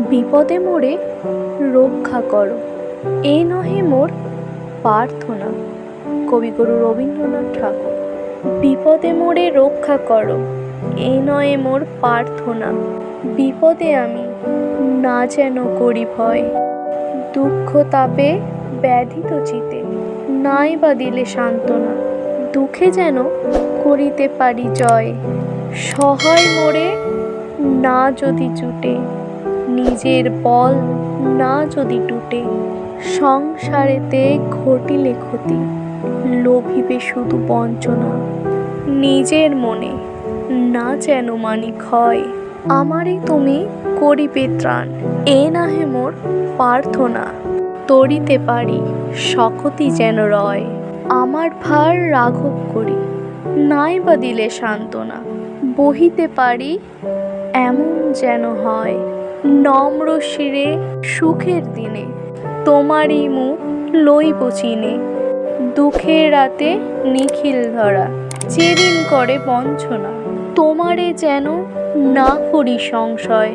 বিপদে মোরে রক্ষা করো। এ নহে মোর প্রার্থনা। কবিগুরু রবীন্দ্রনাথ ঠাকুর, বিপদে মোরে রক্ষা করো। এ নয় মোর প্রার্থনা। বিপদে আমি না যেন করি ভয়। দুঃখ তাপে ব্যাধিত চিতে, নাই বা দিলে সান্ত্বনা। দুঃখে যেন করিতে পারি জয়। সহায় মোরে না যদি জুটে নিজের বল না যদি টুটে, সংসারেতে ঘটিলে ক্ষতি, লোভিবে শুধু বঞ্চনা। নিজের মনে না যেন মানি ক্ষয় আমারই তুমি করিবে ত্রাণ, এ নাহে মোর প্রার্থনা। তরিতে পারি, শকতি যেন রয়, আমার ভার রাঘব করি নাই বা দিলে সান্ত্বনা, বহিতে পারি, এমন যেন হয়। নম্র শিরে সুখের দিনে। তোমারই মুখ লইব চিনে। দুঃখের রাতে নিখিল ধরা। যেদিন করে বঞ্চনা। তোমারে যেন না করি সংশয়।